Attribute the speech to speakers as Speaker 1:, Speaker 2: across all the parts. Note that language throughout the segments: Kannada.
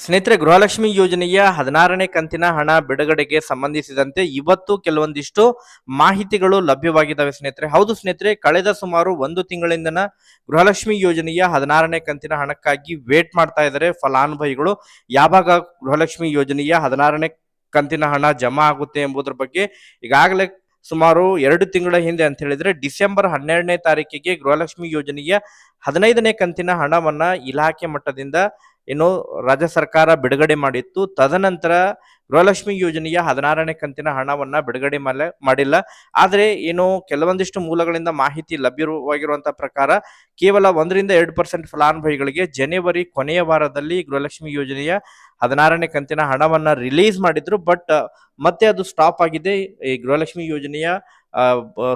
Speaker 1: ಸ್ನೇಹಿತರೆ, ಗೃಹಲಕ್ಷ್ಮಿ ಯೋಜನೆಯ ಹದಿನಾರನೇ ಕಂತಿನ ಹಣ ಬಿಡುಗಡೆಗೆ ಸಂಬಂಧಿಸಿದಂತೆ ಇವತ್ತು ಕೆಲವೊಂದಿಷ್ಟು ಮಾಹಿತಿಗಳು ಲಭ್ಯವಾಗಿದ್ದಾವೆ ಸ್ನೇಹಿತರೆ. ಹೌದು ಸ್ನೇಹಿತರೆ, ಕಳೆದ ಸುಮಾರು ಒಂದು ತಿಂಗಳಿಂದನ ಗೃಹಲಕ್ಷ್ಮಿ ಯೋಜನೆಯ ಹದಿನಾರನೇ ಕಂತಿನ ಹಣಕ್ಕಾಗಿ ವೇಟ್ ಮಾಡ್ತಾ ಇದ್ದಾರೆ ಫಲಾನುಭವಿಗಳು. ಯಾವಾಗ ಗೃಹಲಕ್ಷ್ಮಿ ಯೋಜನೆಯ ಹದಿನಾರನೇ ಕಂತಿನ ಹಣ ಜಮಾ ಆಗುತ್ತೆ ಎಂಬುದರ ಬಗ್ಗೆ ಈಗಾಗಲೇ ಸುಮಾರು ಎರಡು ತಿಂಗಳ ಹಿಂದೆ ಅಂತ ಹೇಳಿದ್ರೆ, ಡಿಸೆಂಬರ್ ಹನ್ನೆರಡನೇ ತಾರೀಕಿಗೆ ಗೃಹಲಕ್ಷ್ಮಿ ಯೋಜನೆಯ ಹದಿನೈದನೇ ಕಂತಿನ ಹಣವನ್ನ ಇಲಾಖೆ ಮಟ್ಟದಿಂದ ಏನು ರಾಜ್ಯ ಸರ್ಕಾರ ಬಿಡುಗಡೆ ಮಾಡಿತ್ತು. ತದನಂತರ ಗೃಹಲಕ್ಷ್ಮಿ ಯೋಜನೆಯ ಹದಿನಾರನೇ ಕಂತಿನ ಹಣವನ್ನ ಬಿಡುಗಡೆ ಮಾಡಿಲ್ಲ. ಆದರೆ ಏನು ಕೆಲವೊಂದಿಷ್ಟು ಮೂಲಗಳಿಂದ ಮಾಹಿತಿ ಲಭ್ಯವಾಗಿರುವಂತಹ ಪ್ರಕಾರ ಕೇವಲ ಒಂದರಿಂದ ಎರಡು ಪರ್ಸೆಂಟ್ ಫಲಾನುಭವಿಗಳಿಗೆ ಜನವರಿ ಕೊನೆಯ ವಾರದಲ್ಲಿ ಗೃಹಲಕ್ಷ್ಮಿ ಯೋಜನೆಯ ಹದಿನಾರನೇ ಕಂತಿನ ಹಣವನ್ನ ರಿಲೀಸ್ ಮಾಡಿದ್ರು. ಬಟ್ ಮತ್ತೆ ಅದು ಸ್ಟಾಪ್ ಆಗಿದೆ. ಈ ಗೃಹಲಕ್ಷ್ಮಿ ಯೋಜನೆಯ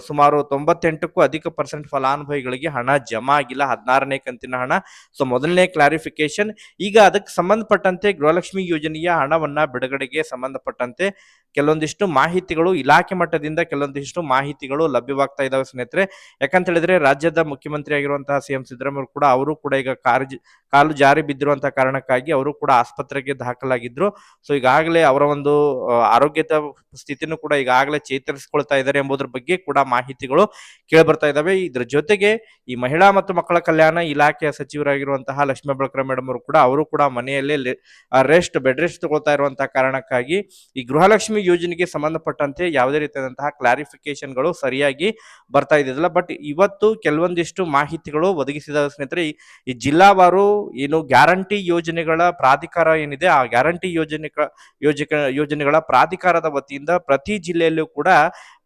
Speaker 1: ಸುಮಾರು ತೊಂಬತ್ತೆಂಟಕ್ಕೂ ಅಧಿಕ ಪರ್ಸೆಂಟ್ ಫಲಾನುಭವಿಗಳಿಗೆ ಹಣ ಜಮಾ ಆಗಿಲ್ಲ. ಹದಿನಾರನೇ ಕಂತಿನ ಹಣ. ಸೊ, ಮೊದಲನೇ ಕ್ಲಾರಿಫಿಕೇಶನ್ ಈಗ ಅದಕ್ಕೆ ಸಂಬಂಧಪಟ್ಟಂತೆ ಗೃಹಲಕ್ಷ್ಮಿ ಯೋಜನೆಯ ಹಣವನ್ನ ಬಿಡುಗಡೆಗೆ ಸಂಬಂಧಪಟ್ಟಂತೆ ಕೆಲವೊಂದಿಷ್ಟು ಮಾಹಿತಿಗಳು ಇಲಾಖೆ ಮಟ್ಟದಿಂದ ಕೆಲವೊಂದಿಷ್ಟು ಮಾಹಿತಿಗಳು ಲಭ್ಯವಾಗ್ತಾ ಇದಾವೆ ಸ್ನೇಹಿತರೆ. ಯಾಕಂತ ಹೇಳಿದ್ರೆ ರಾಜ್ಯದ ಮುಖ್ಯಮಂತ್ರಿ ಆಗಿರುವಂತಹ ಸಿ ಎಂ ಸಿದ್ದರಾಮಯ್ಯ ಕೂಡ ಅವರು ಕೂಡ ಈಗ ಕಾರ್ಯ ಕಾಲು ಜಾರಿ ಬಿದ್ದಿರುವಂತಹ ಕಾರಣಕ್ಕಾಗಿ ಅವರು ಕೂಡ ಆಸ್ಪತ್ರೆಗೆ ದಾಖಲಾಗಿದ್ರು. ಸೊ, ಈಗಾಗಲೇ ಅವರ ಒಂದು ಆರೋಗ್ಯದ ಸ್ಥಿತಿನೂ ಕೂಡ ಈಗಾಗಲೇ ಚೇತರಿಸಿಕೊಳ್ತಾ ಇದ್ದಾರೆ ಎಂಬುದರ ಬಗ್ಗೆ ಕೂಡ ಮಾಹಿತಿಗಳು ಕೇಳಿಬರ್ತಾ ಇದಾವೆ. ಇದ್ರ ಜೊತೆಗೆ ಈ ಮಹಿಳಾ ಮತ್ತು ಮಕ್ಕಳ ಕಲ್ಯಾಣ ಇಲಾಖೆಯ ಸಚಿವರಾಗಿರುವಂತಹ ಲಕ್ಷ್ಮೀ ಬಳಕರ ಮೇಡಮ್ ಅವರು ಕೂಡ ಅವರು ಕೂಡ ಮನೆಯಲ್ಲೇ ರೆಸ್ಟ್ ಬೆಡ್ ರೆಸ್ಟ್ ತಗೊಳ್ತಾ ಇರುವಂತಹ ಕಾರಣಕ್ಕಾಗಿ ಈ ಗೃಹಲಕ್ಷ್ಮಿ ಯೋಜನೆಗೆ ಸಂಬಂಧಪಟ್ಟಂತೆ ಯಾವುದೇ ರೀತಿಯಾದಂತಹ ಕ್ಲಾರಿಫಿಕೇಶನ್ಗಳು ಸರಿಯಾಗಿ ಬರ್ತಾ ಇದ್ದಿಲ್ಲ ಬಟ್ ಇವತ್ತು ಕೆಲವೊಂದಿಷ್ಟು ಮಾಹಿತಿಗಳು ಒದಗಿಸಿದ ಸ್ನೇಹಿತರೆ, ಈ- ಜಿಲ್ಲಾವಾರು ಏನು ಗ್ಯಾರಂಟಿ ಯೋಜನೆಗಳ ಪ್ರಾಧಿಕಾರ ಏನಿದೆ, ಆ ಗ್ಯಾರಂಟಿ ಯೋಜನೆ ಯೋಜಕ, ಯೋಜನೆಗಳ ಪ್ರಾಧಿಕಾರದ ವತಿಯಿಂದ ಪ್ರತಿ ಜಿಲ್ಲೆಯಲ್ಲೂ ಕೂಡ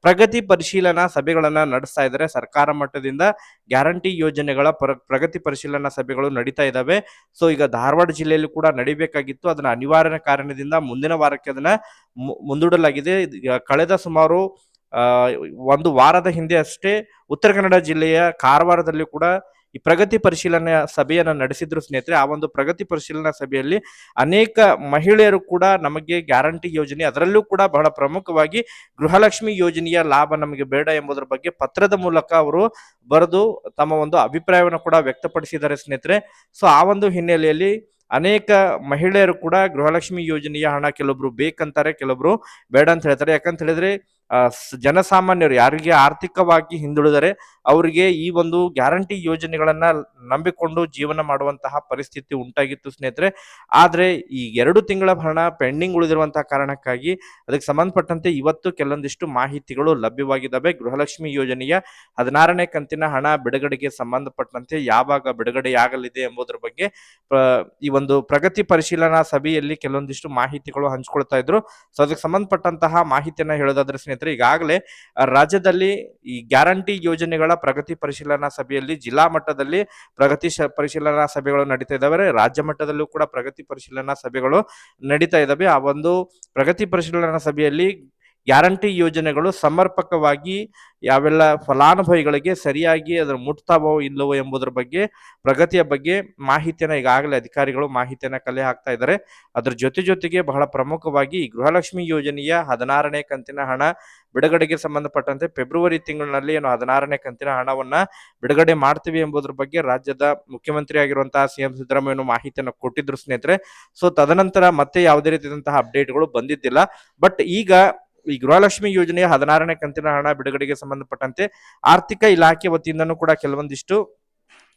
Speaker 1: ಪ್ರಗತಿ ಪರಿಶೀಲನಾ ಸಭೆಗಳನ್ನ ನಡೆಸ್ತಾ ಇದ್ದಾರೆ. ಸರ್ಕಾರ ಮಟ್ಟದಿಂದ ಗ್ಯಾರಂಟಿ ಯೋಜನೆಗಳ ಪ್ರ, ಪ್ರಗತಿ ಪರಿಶೀಲನಾ ಸಭೆಗಳು ನಡೀತಾ ಇದ್ದಾವೆ ಸೊ, ಈಗ ಧಾರವಾಡ ಜಿಲ್ಲೆಯಲ್ಲಿ ಕೂಡ ನಡಿಬೇಕಾಗಿತ್ತು. ಅದನ್ನ ಅನಿವಾರ್ಯ ಕಾರಣದಿಂದ ಮುಂದಿನ ವಾರಕ್ಕೆ ಅದನ್ನ ಮುಂದೂಡಲಾಗಿದೆ. ಕಳೆದ ಸುಮಾರು ಒಂದು ವಾರದ ಹಿಂದೆ ಅಷ್ಟೇ ಉತ್ತರ ಕನ್ನಡ ಜಿಲ್ಲೆಯ ಕಾರವಾರದಲ್ಲಿ ಕೂಡ ಈ ಪ್ರಗತಿ ಪರಿಶೀಲನಾ ಸಭೆಯನ್ನು ನಡೆಸಿದ್ರು ಸ್ನೇಹಿತರೆ, ಆ ಒಂದು ಪ್ರಗತಿ ಪರಿಶೀಲನಾ ಸಭೆಯಲ್ಲಿ ಅನೇಕ ಮಹಿಳೆಯರು ಕೂಡ ನಮಗೆ ಗ್ಯಾರಂಟಿ ಯೋಜನೆ, ಅದರಲ್ಲೂ ಕೂಡ ಬಹಳ ಪ್ರಮುಖವಾಗಿ ಗೃಹಲಕ್ಷ್ಮಿ ಯೋಜನೆಯ ಲಾಭ ನಮಗೆ ಬೇಡ ಎಂಬುದರ ಬಗ್ಗೆ ಪತ್ರದ ಮೂಲಕ ಅವರು ಬರೆದು ತಮ್ಮ ಒಂದು ಅಭಿಪ್ರಾಯವನ್ನು ಕೂಡ ವ್ಯಕ್ತಪಡಿಸಿದ್ದಾರೆ ಸ್ನೇಹಿತರೆ. ಸೊ ಆ ಒಂದು ಹಿನ್ನೆಲೆಯಲ್ಲಿ ಅನೇಕ ಮಹಿಳೆಯರು ಕೂಡ ಗೃಹಲಕ್ಷ್ಮಿ ಯೋಜನೆಯ ಹಣ ಕೆಲವೊಬ್ರು ಬೇಕಂತಾರೆ, ಕೆಲವೊಬ್ರು ಬೇಡ ಅಂತ ಹೇಳ್ತಾರೆ. ಯಾಕಂತ ಹೇಳಿದ್ರೆ ಜನಸಾಮಾನ್ಯರು ಯಾರಿಗೆ ಆರ್ಥಿಕವಾಗಿ ಹಿಂದುಳಿದರೆ ಅವರಿಗೆ ಈ ಒಂದು ಗ್ಯಾರಂಟಿ ಯೋಜನೆಗಳನ್ನ ನಂಬಿಕೊಂಡು ಜೀವನ ಮಾಡುವಂತಹ ಪರಿಸ್ಥಿತಿ ಉಂಟಾಗಿತ್ತು ಸ್ನೇಹಿತರೆ. ಆದ್ರೆ ಈ ಎರಡು ತಿಂಗಳ ಹಣ ಪೆಂಡಿಂಗ್ ಉಳಿದಿರುವಂತಹ ಕಾರಣಕ್ಕಾಗಿ ಅದಕ್ಕೆ ಸಂಬಂಧಪಟ್ಟಂತೆ ಇವತ್ತು ಕೆಲವೊಂದಿಷ್ಟು ಮಾಹಿತಿಗಳು ಲಭ್ಯವಾಗಿದ್ದಾವೆ. ಗೃಹಲಕ್ಷ್ಮಿ ಯೋಜನೆಯ ಹದಿನಾರನೇ ಕಂತಿನ ಹಣ ಬಿಡುಗಡೆಗೆ ಸಂಬಂಧಪಟ್ಟಂತೆ ಯಾವಾಗ ಬಿಡುಗಡೆಯಾಗಲಿದೆ ಎಂಬುದರ ಬಗ್ಗೆ ಈ ಒಂದು ಪ್ರಗತಿ ಪರಿಶೀಲನಾ ಸಭೆಯಲ್ಲಿ ಕೆಲವೊಂದಿಷ್ಟು ಮಾಹಿತಿಗಳು ಹಂಚ್ಕೊಳ್ತಾ ಇದ್ರು. ಸೊ, ಅದಕ್ಕೆ ಸಂಬಂಧಪಟ್ಟಂತಹ ಮಾಹಿತಿಯನ್ನ ಹೇಳೋದಾದ್ರೆ ಸ್ನೇಹಿತರೆ ಈಗಾಗಲೇ ರಾಜ್ಯದಲ್ಲಿ ಈ ಗ್ಯಾರಂಟಿ ಯೋಜನೆಗಳ ಪ್ರಗತಿ ಪರಿಶೀಲನಾ ಸಭೆಯಲ್ಲಿ ಜಿಲ್ಲಾ ಮಟ್ಟದಲ್ಲಿ ಪ್ರಗತಿ ಪರಿಶೀಲನಾ ಸಭೆಗಳು ನಡೀತಾ ಇದ್ದಾವೆ ರಾಜ್ಯ ಮಟ್ಟದಲ್ಲೂ ಕೂಡ ಪ್ರಗತಿ ಪರಿಶೀಲನಾ ಸಭೆಗಳು ನಡೀತಾ ಇದ್ದಾವೆ ಆ ಒಂದು ಪ್ರಗತಿ ಪರಿಶೀಲನಾ ಸಭೆಯಲ್ಲಿ ಗ್ಯಾರಂಟಿ ಯೋಜನೆಗಳು ಸಮರ್ಪಕವಾಗಿ ಯಾವೆಲ್ಲ ಫಲಾನುಭವಿಗಳಿಗೆ ಸರಿಯಾಗಿ ಅದರ ಮುಟ್ತಾವೋ ಇಲ್ಲವೋ ಎಂಬುದರ ಬಗ್ಗೆ, ಪ್ರಗತಿಯ ಬಗ್ಗೆ ಮಾಹಿತಿಯನ್ನು ಈಗಾಗಲೇ ಅಧಿಕಾರಿಗಳು ಮಾಹಿತಿಯನ್ನು ಕಲೆ ಹಾಕ್ತಾ ಇದ್ದಾರೆ. ಅದ್ರ ಜೊತೆ ಜೊತೆಗೆ ಬಹಳ ಪ್ರಮುಖವಾಗಿ ಈ ಗೃಹಲಕ್ಷ್ಮಿ ಯೋಜನೆಯ ಹದಿನಾರನೇ ಕಂತಿನ ಹಣ ಬಿಡುಗಡೆಗೆ ಸಂಬಂಧಪಟ್ಟಂತೆ ಫೆಬ್ರವರಿ ತಿಂಗಳಿನಲ್ಲಿ ಏನು ಹದಿನಾರನೇ ಕಂತಿನ ಹಣವನ್ನ ಬಿಡುಗಡೆ ಮಾಡ್ತೀವಿ ಎಂಬುದರ ಬಗ್ಗೆ ರಾಜ್ಯದ ಮುಖ್ಯಮಂತ್ರಿ ಆಗಿರುವಂತಹ ಸಿಎಂ ಸಿದ್ದರಾಮಯ್ಯನ ಮಾಹಿತಿಯನ್ನು ಕೊಟ್ಟಿದ್ರು ಸ್ನೇಹಿತರೆ. ಸೊ ತದನಂತರ ಮತ್ತೆ ಯಾವುದೇ ರೀತಿಯಾದಂತಹ ಅಪ್ಡೇಟ್ಗಳು ಬಂದಿದ್ದಿಲ್ಲ. ಬಟ್ ಈಗ ಈ ಗೃಹಲಕ್ಷ್ಮಿ ಯೋಜನೆಯ ಹದಿನಾರನೇ ಕಂತಿನ ಹಣ ಬಿಡುಗಡೆಗೆ ಸಂಬಂಧಪಟ್ಟಂತೆ ಆರ್ಥಿಕ ಇಲಾಖೆ ವತಿಯಿಂದನೂ ಕೂಡ ಕೆಲವೊಂದಿಷ್ಟು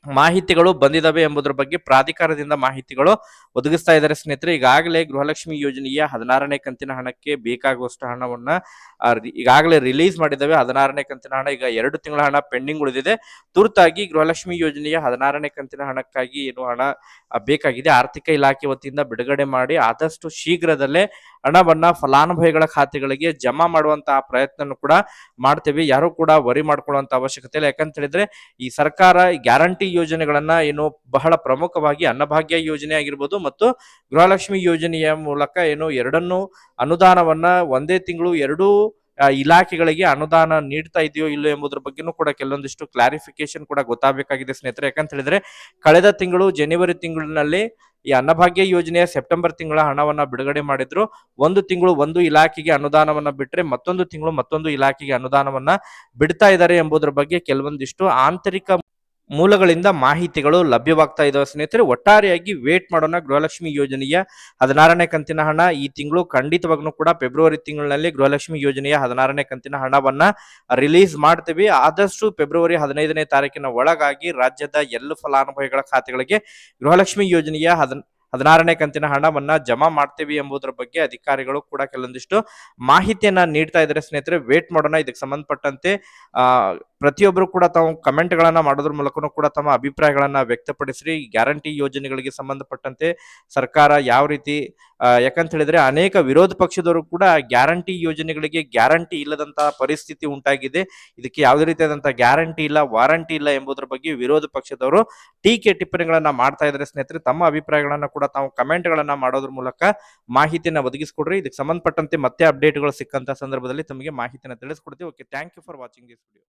Speaker 1: ಮಾಹಿತಿಗಳು ಬಂದಿದವೆ ಎಂಬುದರ ಬಗ್ಗೆ ಪ್ರಾಧಿಕಾರದಿಂದ ಮಾಹಿತಿಗಳು ಒದಗಿಸ್ತಾ ಇದ್ದಾರೆ ಸ್ನೇಹಿತರೆ. ಈಗಾಗಲೇ ಗೃಹಲಕ್ಷ್ಮಿ ಯೋಜನೆಯ ಹದಿನಾರನೇ ಕಂತಿನ ಹಣಕ್ಕೆ ಬೇಕಾಗುವಷ್ಟು ಹಣವನ್ನ ಈಗಾಗಲೇ ರಿಲೀಸ್ ಮಾಡಿದ್ದಾವೆ ಹದಿನಾರನೇ ಕಂತಿನ ಹಣ ಈಗ ಎರಡು ತಿಂಗಳ ಹಣ ಪೆಂಡಿಂಗ್ ಉಳಿದಿದೆ. ತುರ್ತಾಗಿ ಗೃಹಲಕ್ಷ್ಮಿ ಯೋಜನೆಯ ಹದಿನಾರನೇ ಕಂತಿನ ಹಣಕ್ಕಾಗಿ ಏನು ಹಣ ಬೇಕಾಗಿದೆ. ಆರ್ಥಿಕ ಇಲಾಖೆ ವತಿಯಿಂದ ಬಿಡುಗಡೆ ಮಾಡಿ ಆದಷ್ಟು ಶೀಘ್ರದಲ್ಲೇ ಹಣವನ್ನ ಫಲಾನುಭವಿಗಳ ಖಾತೆಗಳಿಗೆ ಜಮಾ ಮಾಡುವಂತಹ ಪ್ರಯತ್ನ ಕೂಡ ಮಾಡ್ತೇವೆ. ಯಾರು ಕೂಡ ವರಿ ಮಾಡ್ಕೊಳ್ಳುವಂತ ಅವಶ್ಯಕತೆ ಇಲ್ಲ. ಯಾಕಂತ ಹೇಳಿದ್ರೆ, ಈ ಸರ್ಕಾರ ಗ್ಯಾರಂಟಿ ಯೋಜನೆಗಳನ್ನ ಏನು ಬಹಳ ಪ್ರಮುಖವಾಗಿ ಅನ್ನಭಾಗ್ಯ ಯೋಜನೆ ಆಗಿರ್ಬೋದು ಮತ್ತು ಗೃಹಲಕ್ಷ್ಮಿ ಯೋಜನೆಯ ಮೂಲಕ ಏನು ಎರಡನ್ನು ಅನುದಾನವನ್ನ ಒಂದೇ ತಿಂಗಳು ಎರಡೂ ಇಲಾಖೆಗಳಿಗೆ ಅನುದಾನ ನೀಡ್ತಾ ಇದೆಯೋ ಇಲ್ಲೋ ಎಂಬುದರ ಬಗ್ಗೆನೂ ಕೂಡ ಕೆಲವೊಂದಿಷ್ಟು ಕ್ಲಾರಿಫಿಕೇಶನ್ ಕೂಡ ಗೊತ್ತಾಗಬೇಕಾಗಿದೆ ಸ್ನೇಹಿತರೆ. ಯಾಕಂತ ಹೇಳಿದ್ರೆ, ಕಳೆದ ತಿಂಗಳು, ಜನವರಿ ತಿಂಗಳಿನಲ್ಲಿ ಈ ಅನ್ನಭಾಗ್ಯ ಯೋಜನೆಯ ಸೆಪ್ಟೆಂಬರ್ ತಿಂಗಳ ಹಣವನ್ನ ಬಿಡುಗಡೆ ಮಾಡಿದ್ರು. ಒಂದು ತಿಂಗಳು ಒಂದು ಇಲಾಖೆಗೆ ಅನುದಾನವನ್ನ ಬಿಟ್ರೆ ಮತ್ತೊಂದು ತಿಂಗಳು ಮತ್ತೊಂದು ಇಲಾಖೆಗೆ ಅನುದಾನವನ್ನ ಬಿಡ್ತಾ ಇದ್ದಾರೆ ಎಂಬುದರ ಬಗ್ಗೆ ಕೆಲವೊಂದಿಷ್ಟು ಆಂತರಿಕ ಮೂಲಗಳಿಂದ ಮಾಹಿತಿಗಳು ಲಭ್ಯವಾಗ್ತಾ ಇದಾವೆ ಸ್ನೇಹಿತರೆ. ಒಟ್ಟಾರೆಯಾಗಿ ವೇಟ್ ಮಾಡೋಣ ಗೃಹಲಕ್ಷ್ಮಿ ಯೋಜನೆಯ ಹದಿನಾರನೇ ಕಂತಿನ ಹಣ. ಈ ತಿಂಗಳು ಖಂಡಿತವಾಗ್ಲೂ ಕೂಡ ಫೆಬ್ರವರಿ ತಿಂಗಳಿನಲ್ಲಿ ಗೃಹಲಕ್ಷ್ಮಿ ಯೋಜನೆಯ ಹದಿನಾರನೇ ಕಂತಿನ ಹಣವನ್ನ ರಿಲೀಸ್ ಮಾಡ್ತೀವಿ. ಆದಷ್ಟು ಫೆಬ್ರವರಿ ಹದಿನೈದನೇ ತಾರೀಕಿನ ಒಳಗಾಗಿ ರಾಜ್ಯದ ಎಲ್ಲ ಫಲಾನುಭವಿಗಳ ಖಾತೆಗಳಿಗೆ ಗೃಹಲಕ್ಷ್ಮಿ ಯೋಜನೆಯ ಹದ, ಹದಿನಾರನೇ ಕಂತಿನ ಹಣವನ್ನ ಜಮಾ ಮಾಡ್ತೀವಿ ಎಂಬುದರ ಬಗ್ಗೆ ಅಧಿಕಾರಿಗಳು ಕೂಡ ಕೆಲವೊಂದಿಷ್ಟು ಮಾಹಿತಿಯನ್ನ ನೀಡ್ತಾ ಇದ್ದಾರೆ ಸ್ನೇಹಿತರೆ. ವೇಟ್ ಮಾಡೋಣ. ಇದಕ್ಕೆ ಸಂಬಂಧಪಟ್ಟಂತೆ, ಆ ಪ್ರತಿಯೊಬ್ಬರು ಕೂಡ ತಾವು ಕಮೆಂಟ್ ಗಳನ್ನ ಮಾಡೋದ್ರ ಮೂಲಕನೂ ಕೂಡ ತಮ್ಮ ಅಭಿಪ್ರಾಯಗಳನ್ನ ವ್ಯಕ್ತಪಡಿಸ್ರಿ. ಗ್ಯಾರಂಟಿ ಯೋಜನೆಗಳಿಗೆ ಸಂಬಂಧಪಟ್ಟಂತೆ ಸರ್ಕಾರ ಯಾವ ರೀತಿ ಯಾಕಂತ ಹೇಳಿದ್ರೆ ಅನೇಕ ವಿರೋಧ ಪಕ್ಷದವರು ಕೂಡ ಗ್ಯಾರಂಟಿ ಯೋಜನೆಗಳಿಗೆ ಗ್ಯಾರಂಟಿ ಇಲ್ಲದಂತಹ ಪರಿಸ್ಥಿತಿ ಉಂಟಾಗಿದೆ. ಇದಕ್ಕೆ ಯಾವುದೇ ರೀತಿಯಾದಂತಹ ಗ್ಯಾರಂಟಿ ಇಲ್ಲ, ವಾರಂಟಿ ಇಲ್ಲ ಎಂಬುದರ ಬಗ್ಗೆ ವಿರೋಧ ಪಕ್ಷದವರು ಟೀಕೆ ಟಿಪ್ಪಣಿಗಳನ್ನ ಮಾಡ್ತಾ ಇದ್ರೆ ಸ್ನೇಹಿತರೆ. ತಮ್ಮ ಅಭಿಪ್ರಾಯಗಳನ್ನ ಕೂಡ ತಾವು ಕಮೆಂಟ್ ಗಳನ್ನ ಮಾಡೋದ್ರ ಮೂಲಕ ಮಾಹಿತಿಯನ್ನ ಒದಗಿಸ್ಕೊಡ್ರಿ. ಇದಕ್ಕೆ ಸಂಬಂಧಪಟ್ಟಂತೆ ಮತ್ತೆ ಅಪ್ಡೇಟ್ಗಳು ಸಿಕ್ಕಂತ ಸಂದರ್ಭದಲ್ಲಿ ತಮಗೆ ಮಾಹಿತಿಯನ್ನ ತಿಳಿಸ್ಕೊಡ್ತೀವಿ. Okay, thank you for watching this video.